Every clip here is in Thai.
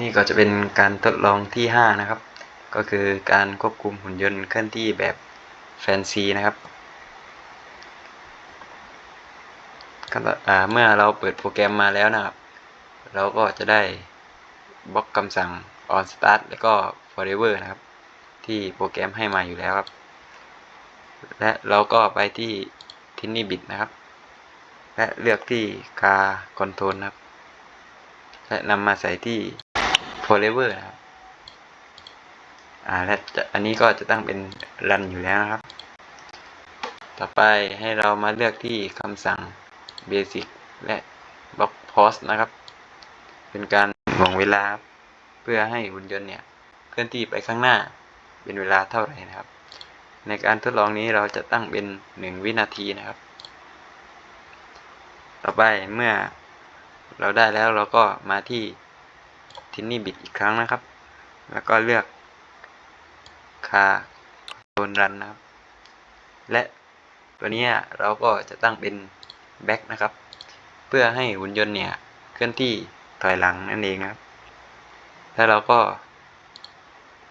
นี่ก็จะเป็นการทดลองที่ 5 นะครับ ก็คือการควบคุมหุ่นยนต์เคลื่อนที่แบบแฟนซีนะครับเมื่อเราเปิดโปรแกรมมาแล้วนะครับ เราก็จะได้บล็อกคำสั่ง on start แล้วก็ forever นะครับ ที่โปรแกรมให้มาอยู่แล้วครับ และเราก็ไปที่ tiny bit นะครับ และเลือกที่ car control นะครับ และนำมาใส่ที่ forever นะครับอ่าและอันนี้ก็จะตั้งเป็น run อยู่แล้วนะครับ ต่อไปให้เรามาเลือกที่คำสั่ง basic และ block pause นะครับ เป็นการหน่วงเวลา เพื่อให้หุ่นยนต์เนี่ยเคลื่อนที่ไปข้างหน้าเป็นเวลาเท่าไหร่นะครับ ในการทดลองนี้เราจะตั้งเป็น 1 วินาทีนะครับ ต่อไปเมื่อเราได้แล้วเราก็มาที่ tiny bit อีกครั้งนะครับ แล้วก็เลือก car control run นะครับ และตัวนี้เราก็จะตั้งเป็น back นะครับ เพื่อให้หุ่นยนต์เนี่ยเคลื่อนที่ถอยหลังนั่นเองครับ แล้วเราก็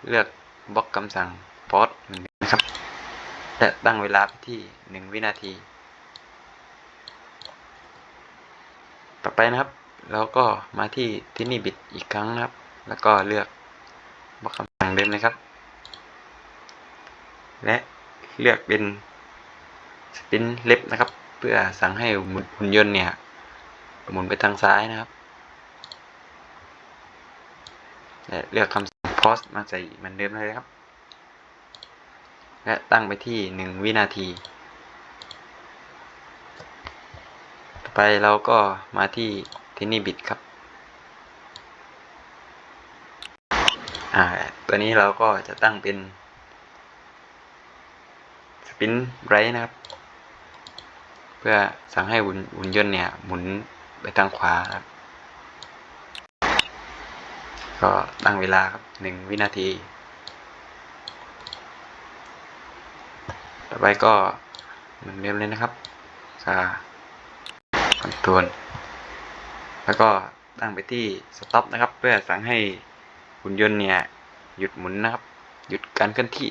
เลือกบล็อกคำสั่ง pause เหมือนกันนะครับ และตั้งเวลาไปที่ 1 วินาที ต่อไปนะครับ เราก็มาที่ tiny bit อีกครั้งนะครับ แล้วก็เลือกบล็อกคำสั่งเดิมนะครับ และเลือกเป็น spin left นะครับ เพื่อสั่งให้หุ่นยนต์เนี่ยหมุนไปทางซ้ายนะครับและเลือกคำสั่ง pause มาใส่เหมือนเดิมเลยครับ และตั้งไปที่ 1 วินาที ต่อไปเราก็มาที่ tiny bit ครับ อ่า ตัวนี้เราก็จะตั้งเป็น spin right นะครับ เพื่อสั่งให้หุ่นยนต์เนี่ย หมุนไปทางขวาครับ ก็ตั้งเวลาครับ1วินาที ต่อไปก็เหมือนเดิมเลยนะครับคาคอนโทรล แล้วก็ตั้งไปที่ stop นะครับ เพื่อสั่งให้หุ่นยนต์เนี่ยหยุดหมุนนะครับ หยุดการเคลื่อนที่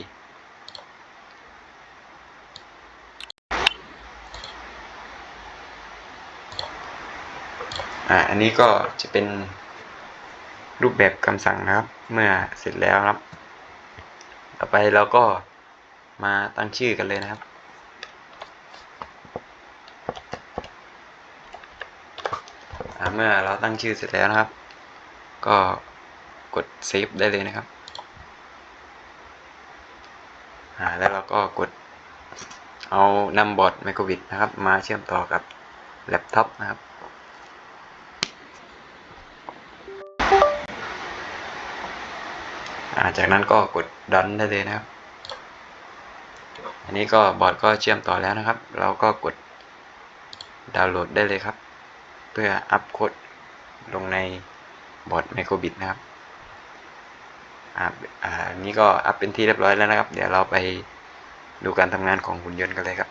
อ่า อันนี้ก็จะเป็นรูปแบบคำสั่งนะครับ เมื่อเสร็จแล้วครับ ต่อไปเราก็มาตั้งชื่อกันเลยนะครับ เมื่อเราตั้งชื่อเสร็จแล้วนะครับ ก็กดเซฟได้เลยนะครับแล้วเราก็กดเอานำบอร์ดไมโครวิดนะครับ มาเชื่อมต่อกับแล็ปท็อปนะครับจากนั้นก็กดดันได้เลยนะครับ อันนี้ก็บอร์ดก็เชื่อมต่อแล้วนะครับ เราก็กดดาวน์โหลดได้เลยครับ เพื่ออัพโค้ดลงในบอร์ดไมโครบิตนะครับอ่าอันนี้ก็อัพเป็นที่เรียบร้อยแล้วนะครับ เดี๋ยวเราไปดูการทำงานของหุ่นยนต์กันเลยครับ